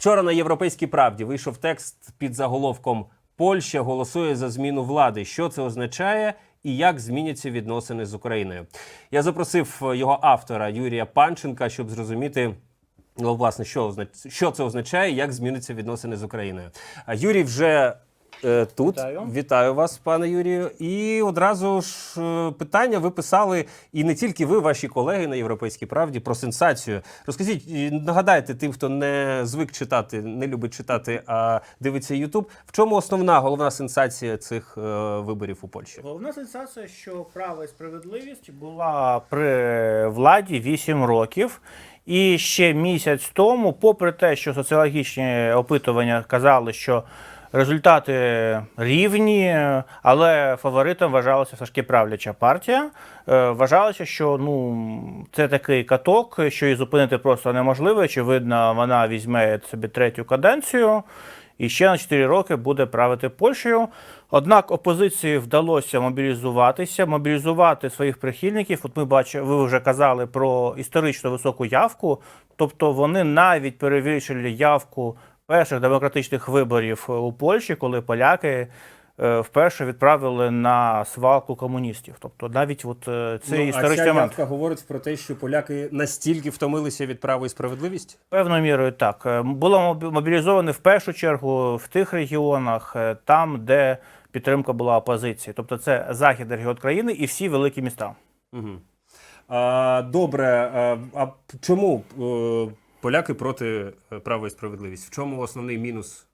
Вчора на Європейській правді вийшов текст під заголовком Польща голосує за зміну влади. Що це означає? І як зміняться відносини з Україною? Я запросив е, його автора Юрія Панченка, щоб зрозуміти, ну, власне, що, що це означає, як зміняться відносини з Україною. Юрій вже тут. Вітаю. Вітаю вас, пане Юрію. І одразу ж е, питання ви писали, і не тільки ви, ваші колеги на Європейській правді, про сенсацію. Розкажіть, нагадайте тим, хто не звик читати, не любить читати, а дивиться Ютуб. В чому основна головна сенсація цих е, виборів у Польщі? Головна сенсація, що право і справедливість була при владі 8 років. І ще місяць тому, попри те, що соціологічні опитування казали, що результати рівні, але фаворитом вважалася все ж таки правляча партія. Е, Вважалося, що ну це такий каток, що її зупинити просто неможливо. Очевидно, вона візьме собі третю каденцію і ще на 4 роки буде правити Польщею. Однак опозиції вдалося мобілізуватися, мобілізувати своїх прихильників. От ми бачимо, ви вже казали про історично високу явку. Тобто вони навіть перевищили явку перших демократичних виборів у Польщі, коли поляки е, вперше відправили на свалку комуністів. Тобто навіть от е, цей Ну, а історичний ця момент. явка говорить про те, що поляки настільки втомилися від права і справедливості? Певною мірою так. Е, Було мобі- мобілізовано в першу чергу в тих регіонах, е, там, де підтримка була опозиції. Тобто це західний регіон країни і всі великі міста. Угу. А, добре, а, а чому е, поляки проти е, права і справедливість? В чому основний мінус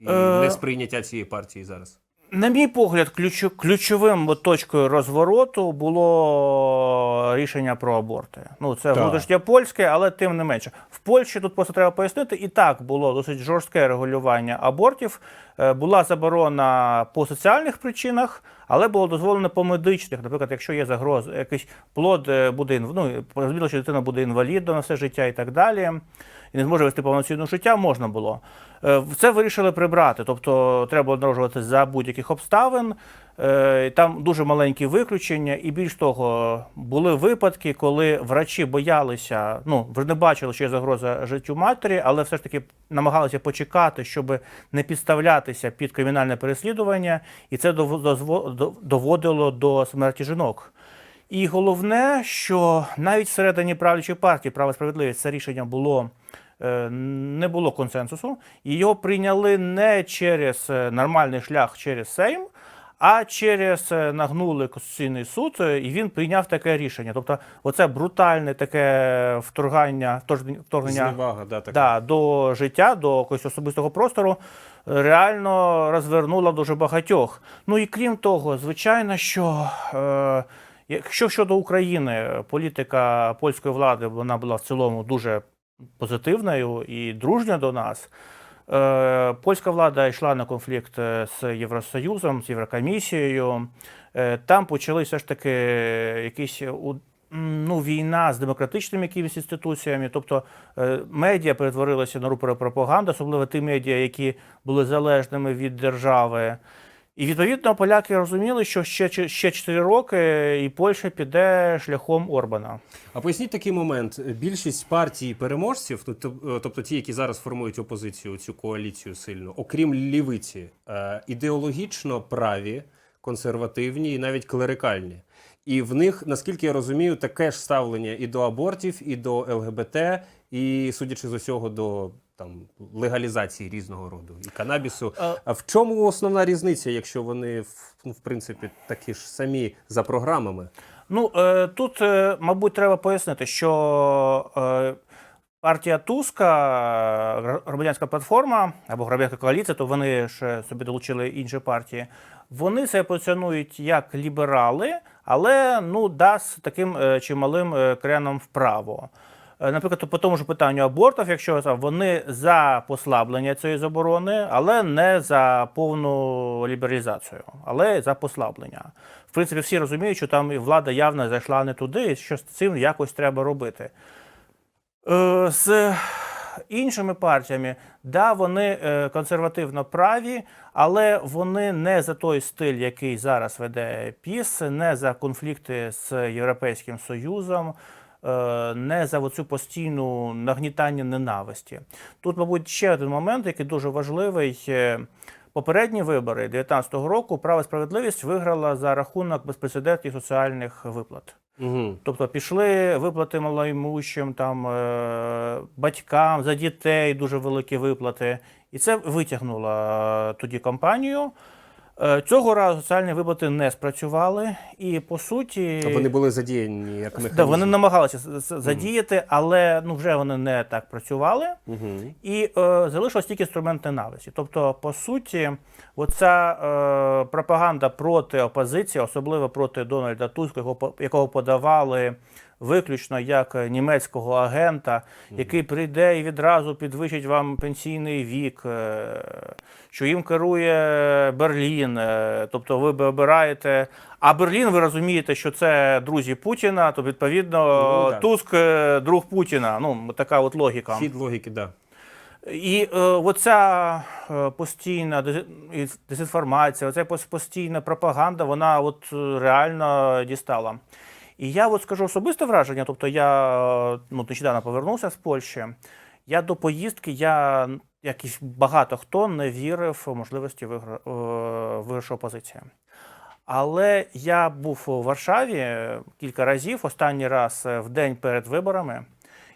і Е, несприйняття цієї партії зараз? На мій погляд, ключу- ключовим точкою розвороту було рішення про аборти. Ну, це внутрішнє польське, але тим не менше. В Польщі тут просто треба пояснити, і так було досить жорстке регулювання абортів. Е, Була заборона по соціальних причинах, але було дозволено по медичних. Наприклад, якщо є загроза, якийсь плод е, буде ну, розуміло, що дитина буде інвалідом на все життя і так далі. І не зможе вести повноцінне життя, можна було. Е, Це вирішили прибрати. Тобто треба народжувати за будь-яких обставин. Е, Там дуже маленькі виключення, і більш того, були випадки, коли врачі боялися, ну вже не бачили, що є загроза життю матері, але все ж таки намагалися почекати, щоб не підставлятися під кримінальне переслідування, і це доводило до смерті жінок. І головне, що навіть всередині правлячої партії «Право справедливість» це рішення було. Е, Не було консенсусу, і його прийняли не через е, нормальний шлях через Сейм, а через е, нагнули Конституційний суд, і він прийняв таке рішення. Тобто, оце брутальне таке вторгання, вторгнення- Зневага, да, така. да, до життя, до якогось особистого простору реально розвернула дуже багатьох. Ну і крім того, звичайно, що е, якщо щодо України політика польської влади вона була в цілому дуже позитивною і дружньою до нас. Е, Польська влада йшла на конфлікт е, з Євросоюзом, з Єврокомісією. Е, Там почалися ж таки якісь ну, війна з демократичними якимись інституціями. Тобто медіа перетворилися на рупори пропаганди, особливо ті медіа, які були залежними від держави. І відповідно поляки розуміли, що ще, ще- ще 4 роки і Польща піде шляхом Орбана. А поясніть такий момент: більшість партій переможців, е, тобто ті, які зараз формують опозицію, цю коаліцію сильну, окрім лівиці, е, ідеологічно праві, консервативні і навіть клерикальні. І в них, наскільки я розумію, таке ж ставлення і до абортів, і до ЛГБТ, і, судячи з усього, до там легалізації різного роду і канабісу. А в чому основна різниця, якщо вони в, ну, в принципі такі ж самі за програмами? Ну е, тут, е, мабуть, треба пояснити, що е, партія Туска, громадянська платформа або громадянська коаліція, то вони ж собі долучили інші партії. Вони себе позиціонують як ліберали, але ну да з таким чималим креном вправо. Е, Наприклад, по тому ж питанню абортів, якщо вони за послаблення цієї заборони, але не за повну лібералізацію, але за послаблення. В принципі, всі розуміють, що там влада явно зайшла не туди, і що з цим якось треба робити. Е, З іншими партіями, да, вони е, консервативно праві, але вони не за той стиль, який зараз веде ПІС, не за конфлікти з Європейським Союзом. Е, не за оцю постійну нагнітання ненависті. Тут, мабуть, ще один момент, який дуже важливий. Е, Попередні вибори 2019 року право справедливість виграла за рахунок безпрецедентних соціальних виплат. Угу. Тобто пішли виплати малоімущим, там, е, батькам, за дітей дуже великі виплати. І це витягнуло тоді кампанію. Е, Цього разу соціальні виплати не спрацювали, і по суті Вони були задіяні як механізм. да, вони намагалися задіяти, але ну вже вони не так працювали. Угу. І е, залишилось тільки інструмент ненависті. Тобто, по суті, оця е, пропаганда проти опозиції, особливо проти Дональда Туска, якого, якого подавали виключно як е, німецького агента, який прийде і відразу підвищить вам пенсійний вік, е, що їм керує Берлін. е, Тобто ви обираєте. А Берлін, ви розумієте, що це друзі Путіна, то відповідно Ну, да. Туск друг Путіна. Ну, така от логіка. Хід логіки, да. І е, оця постійна дезінформація, оця постійна пропаганда, вона от реально дістала. І я от скажу особисте враження, тобто я ну, нещодавно повернувся з Польщі. Я до поїздки, я, як і багато хто, не вірив в можливості вигра... е, виграшу опозиції. Але я був у Варшаві кілька разів, останній раз е, в день перед виборами.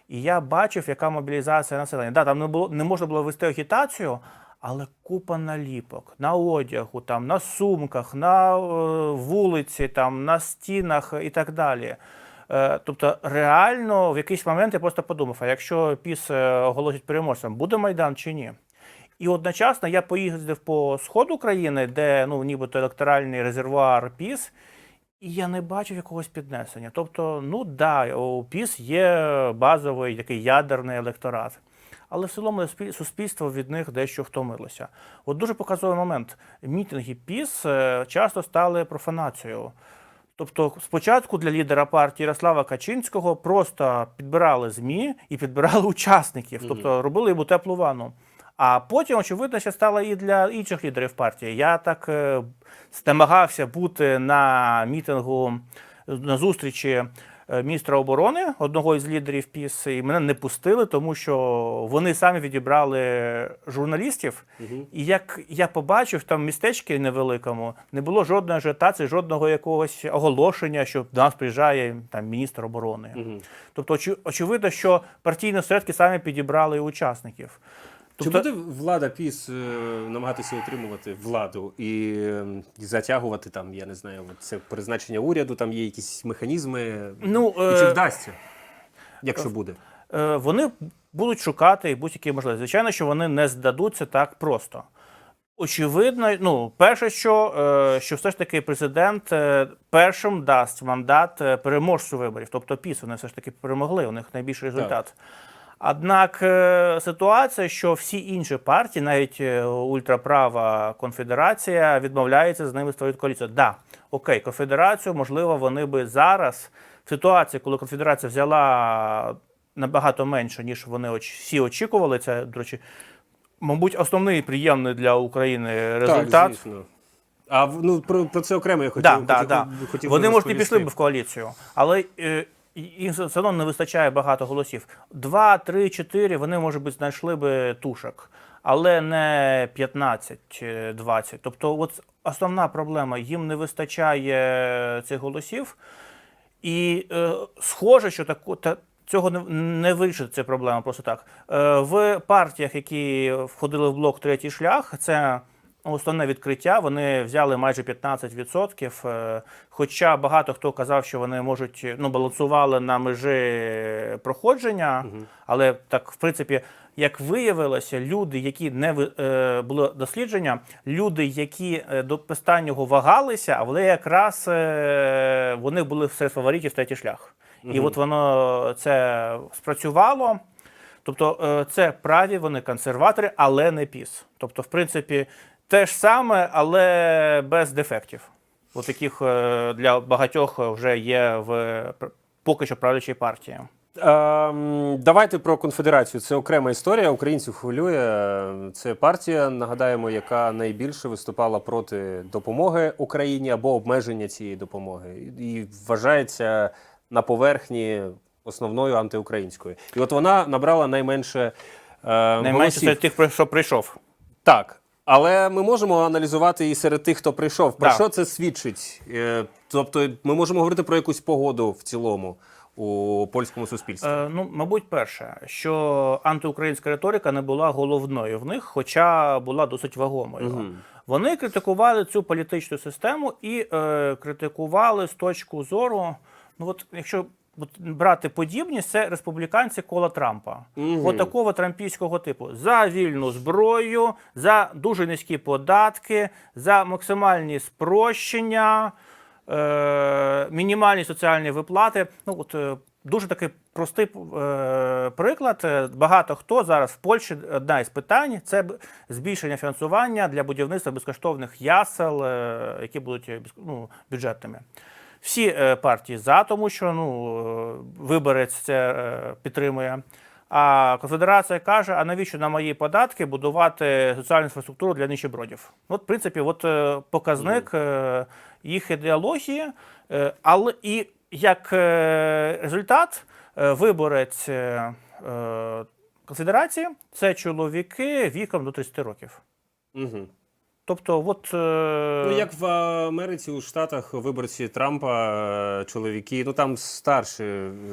І я бачив, яка мобілізація населення. Да, там не було не можна було вести агітацію, але купа наліпок на одягу, там на сумках, на е, вулиці, там на стінах і так далі. Е, тобто, реально в якийсь момент я просто подумав: а якщо піс е, оголосить переможцем, буде майдан чи ні? І одночасно я поїздив по сходу країни, де ну нібито електоральний резервуар ПІС, і я не бачив якогось піднесення. Тобто, ну да, у ПІС є базовий такий ядерний електорат. Але в цілому суспільство від них дещо втомилося. От дуже показовий момент. Мітинги ПІС е, часто стали профанацією. Тобто, спочатку для лідера партії Ярослава Качинського просто підбирали ЗМІ і підбирали учасників, тобто робили йому теплу ванну. А потім, очевидно, ще стало і для інших лідерів партії. Я так е, намагався бути на мітингу на зустрічі міністра оборони, одного із лідерів ПІС, і мене не пустили, тому що вони самі відібрали журналістів. І як я побачив, там в містечки невеликому не було жодної ажіотації, жодного якогось оголошення, що до нас приїжджає там міністр оборони. Тобто, очевидно, що партійні осередки самі підібрали учасників. Чи Тобто, буде влада піс е, намагатися отримувати владу і, е, затягувати там, я не знаю, це призначення уряду, там є якісь механізми. Ну, і чи е, вдасться, якщо буде? Е, вони будуть шукати будь-які можливості. Звичайно, що вони не здадуться так просто. Очевидно, ну, перше, що, що все ж таки президент першим дасть мандат переможцю виборів, тобто ПІС, вони все ж таки перемогли, у них найбільший результат. Однак е, ситуація, що всі інші партії, навіть е, ультраправа конфедерація, відмовляються з ними створити коаліцію. Да, окей, конфедерацію, можливо, вони би зараз в ситуації, коли конфедерація взяла набагато менше, ніж вони всі очікували. Це, до речі, мабуть, основний приємний для України результат. Так, звісно. А ну, про, про це окремо я хотів. Да, хотів, да, да. хотів Вони, може, і пішли б в коаліцію, але е, їм все одно не вистачає багато голосів. Два, три, чотири вони, може бути, знайшли би тушок, але не 15-20. Тобто, от основна проблема, їм не вистачає цих голосів. І е, схоже, що таку, та, цього не, не вирішить ця проблема просто так. Е, в партіях, які входили в блок третій шлях, це основне відкриття. Вони взяли майже 15%. Е, хоча багато хто казав, що вони можуть ну, балансували на межі проходження, але так, в принципі. Як виявилося, люди, які не е, було дослідження, люди, які е, до останнього вагалися, але якраз е, вони були серед фаворитів третій шлях. І от воно це спрацювало. Тобто, е, це праві, вони консерватори, але не піс. Тобто, в принципі, те ж саме, але без дефектів. От таких е, для багатьох вже є в поки що правлячій партії. Ем, давайте про конфедерацію. Це окрема історія. Українців хвилює. Це партія, нагадаємо, яка найбільше виступала проти допомоги Україні або обмеження цієї допомоги. І вважається на поверхні основною антиукраїнською. І от вона набрала найменше е, Найменше голосів. це тих, що прийшов. Так. Але ми можемо аналізувати і серед тих, хто прийшов. Про Так. що це свідчить? Е, Тобто, ми можемо говорити про якусь погоду в цілому у польському суспільстві. Е, ну, мабуть, перше, що антиукраїнська риторика не була головною в них, хоча була досить вагомою. Вони критикували цю політичну систему і е, критикували з точки зору. Ну, от якщо брати подібність, це республіканці кола Трампа. От такого трампійського типу: за вільну зброю, за дуже низькі податки, за максимальні спрощення е, мінімальні соціальні виплати. Ну от е, дуже такий простий е, приклад. Е, Багато хто зараз в Польщі одна із питань це збільшення фінансування для будівництва безкоштовних ясел, е, які будуть е, ну, бюджетними. Всі е, партії за, тому що ну, е, виборець це е, підтримує. А конфедерація каже: а навіщо на мої податки будувати соціальну інфраструктуру для нищебродів? От, в принципі, от показник їх ідеології, але і як результат, виборець конфедерації це чоловіки віком до 30 років. Угу. Тобто, от е, Ну, як в Америці, у Штатах виборці Трампа, е, чоловіки, ну там старші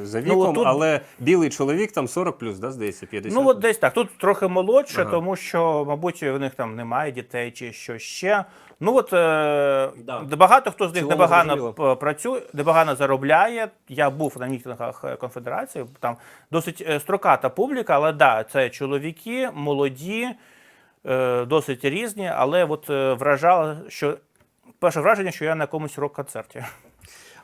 за віком, отут- але білий чоловік там 40 плюс, да, здається, 50. Ну, от десь так. Тут трохи молодше, Ага. тому що, мабуть, в них там немає дітей чи що ще. Ну от е, Да. багато хто з них непогано працює, непогано заробляє. Я був на мітингах конфедерації, там досить строката публіка, але да, це чоловіки, молоді, досить різні, але от е, вражало, що перше враження, що я на якомусь рок-концерті.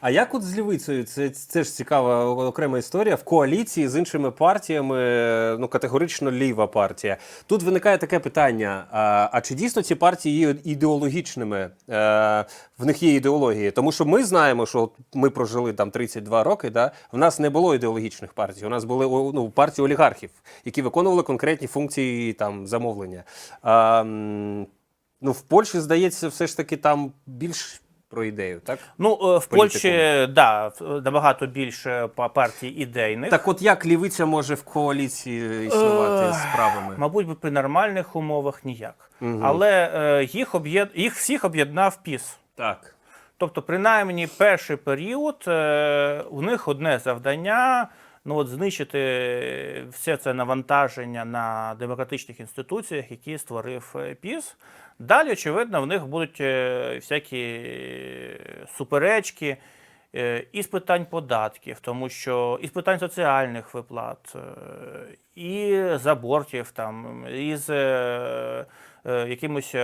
А як от з лівицею? Це, це ж цікава окрема історія. В коаліції з іншими партіями, ну категорично ліва партія. Тут виникає таке питання: а, а чи дійсно ці партії є ідеологічними? Е, в них є ідеології? Тому що ми знаємо, що ми прожили там 32 роки. Да? В нас не було ідеологічних партій. У нас були ну, партії олігархів, які виконували конкретні функції там замовлення. А, ну, в Польщі, здається, все ж таки там більш про ідею, так? Ну, е, в Політику. Польщі да, набагато більше па- партій ідейних. Так от як лівиця може в коаліції існувати з правими? Мабуть, би при нормальних умовах ніяк. Але е, їх, об'єд... їх всіх об'єднав ПІС. Так. Тобто, принаймні, перший період е, у них одне завдання. Ну, от знищити все це навантаження на демократичних інституціях, які створив е, ПІС. Далі, очевидно, в них будуть е, всякі суперечки е, і з питань податків, тому що і з питань соціальних виплат, е, і з абортів, там, і з е, якимось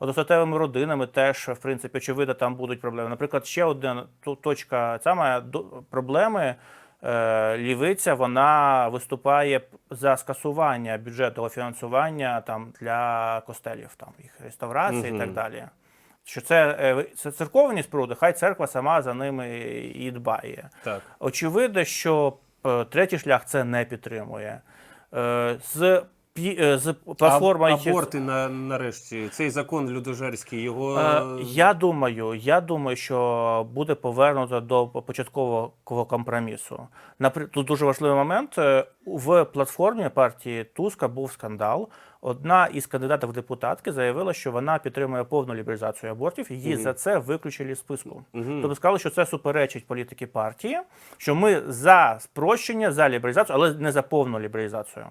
одностатевими родинами теж, в принципі, очевидно, там будуть проблеми. Наприклад, ще одна точка саме до- проблеми. Е, Лівиця вона виступає за скасування бюджетного фінансування там для костелів, там їх реставрації і так далі. Що це, е, це церковні споруди, хай церква сама за ними і дбає. Так. Очевидно, що е, третій шлях це не підтримує. З, з платформою А, аборти на, нарешті. Цей закон людожерський, його. Е, Я думаю, я думаю, що буде повернуто до початкового компромісу. Тут дуже важливий момент. Е, В платформі партії Туска був скандал. Одна із кандидатів в депутатки заявила, що вона підтримує повну лібералізацію абортів. Її за це виключили з списку. Тобто сказали, що це суперечить політики партії, що ми за спрощення, за лібералізацію, але не за повну лібералізацію.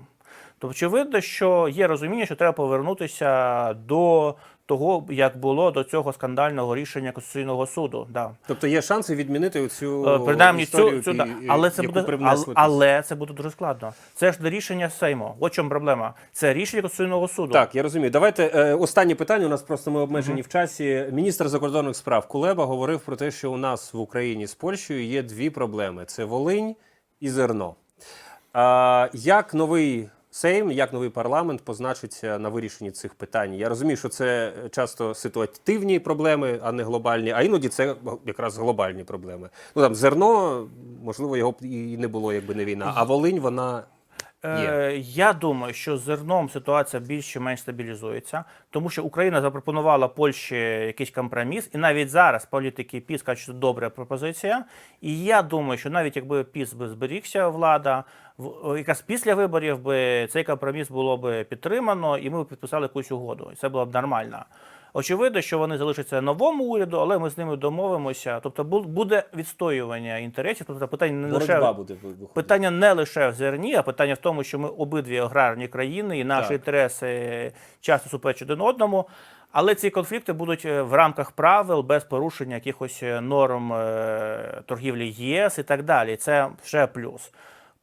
Тобто, очевидно, що є розуміння, що треба повернутися до того, як було до цього скандального рішення Конституційного суду. Да. Тобто є шанси відмінити цю Е, Принаймні, історію, цю, да. і- але, це буде, але, але це буде дуже складно. Це ж не рішення Сейму. От чому проблема. Це рішення Конституційного суду. Так, я розумію. Давайте е, останнє питання. У нас просто ми обмежені в часі. Міністр закордонних справ Кулеба говорив про те, що у нас в Україні з Польщею є дві проблеми: це Волинь і зерно. А, як новий Сейм, як новий парламент позначиться на вирішенні цих питань? Я розумію, що це часто ситуативні проблеми, а не глобальні, а іноді це якраз глобальні проблеми. Ну там зерно, можливо, його б і не було, якби не війна. А Волинь, вона Е, я думаю, що з зерном ситуація більш чи менш стабілізується, тому що Україна запропонувала Польщі якийсь компроміс, і навіть зараз політики ПІС кажуть, що це добра пропозиція. І я думаю, що навіть якби ПІС би зберігся влада, якраз після виборів би цей компроміс було би підтримано, і ми б підписали якусь угоду. І це було б нормально. Очевидно, що вони залишаться новому уряду, але ми з ними домовимося. Тобто буде відстоювання інтересів. Тобто питання не лише буде. Питання не лише в зерні, а питання в тому, що ми обидві аграрні країни і наші Так. інтереси часто суперечать один одному. Але ці конфлікти будуть е, в рамках правил без порушення якихось е, норм е, торгівлі ЄС і так далі. Це ще плюс.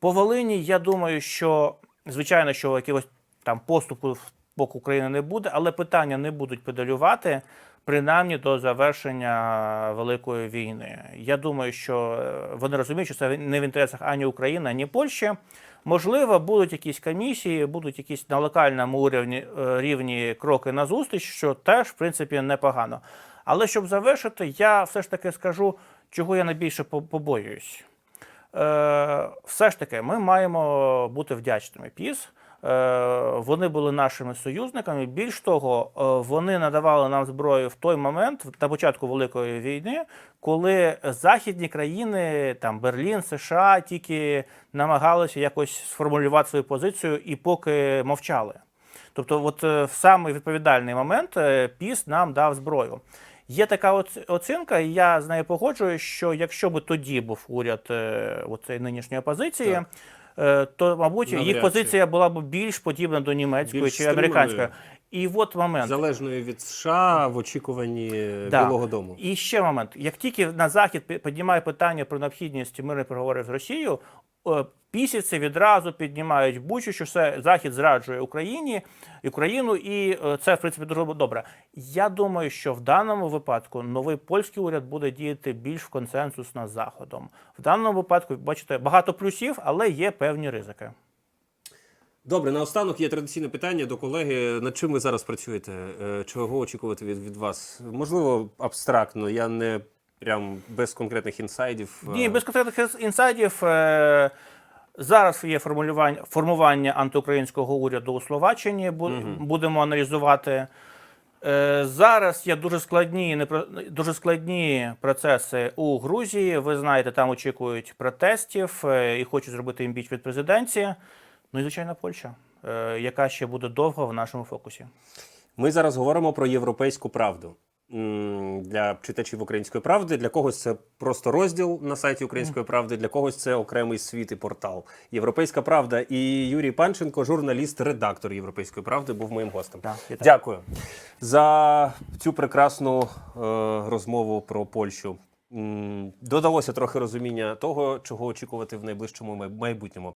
По Волині, я думаю, що звичайно, що якогось там поступу в бок України не буде, але питання не будуть педалювати принаймні до завершення великої війни. Я думаю, що е, вони розуміють, що це не в інтересах ані України, ані Польщі. Можливо, будуть якісь комісії, будуть якісь на локальному рівні, е, рівні кроки на зустріч, що теж, в принципі, непогано. Але щоб завершити, я все ж таки скажу, чого я найбільше побоююсь. Е, все ж таки, ми маємо бути вдячними ПІС. Е, вони були нашими союзниками. Більш того, е, вони надавали нам зброю в той момент, на початку Великої війни, коли західні країни, там Берлін, США, тільки намагалися якось сформулювати свою позицію і поки мовчали. Тобто, от е, в самий відповідальний момент ПІС нам дав зброю. Є така оцінка, і я з нею погоджуюсь, що якщо би тоді був уряд оцеї нинішньої опозиції, Так. Е, то, мабуть, Навряд їх чи. позиція була б більш подібна до німецької Більш чи американської. І от момент. Залежною від США в очікуванні Да. Білого Дому. І ще момент: як тільки на захід піднімає питання про необхідність мирних переговорів з Росією, е, пісівці відразу піднімають бучу, що все захід зраджує Україні Україну, і е, це в принципі дуже добре. Я думаю, що в даному випадку новий польський уряд буде діяти більш консенсусно з заходом. В даному випадку, бачите, багато плюсів, але є певні ризики. Добре, наостанок є традиційне питання до колеги. Над чим ви зараз працюєте? Е, Чого очікувати від, від вас? Можливо, абстрактно. Я не прям без конкретних інсайдів. е, Ні, без конкретних інсайдів. е, Зараз є формулювання формування антиукраїнського уряду у Словаччині. бу- Будемо аналізувати. Е, Зараз є дуже складні непро- дуже складні процеси у Грузії. Ви знаєте, там очікують протестів е, і хочуть зробити імпіч від президенції. Ну і звичайно, Польща, е, яка ще буде довго в нашому фокусі. Ми зараз говоримо про європейську правду. Для читачів української правди для когось це просто розділ на сайті Української правди, для когось це окремий світ і портал. Європейська правда. І Юрій Панченко, журналіст, редактор Європейської правди, був моїм гостем. Вітаю. Дякую за цю прекрасну е, розмову про Польщу. Додалося трохи розуміння того, чого очікувати в найближчому май- майбутньому.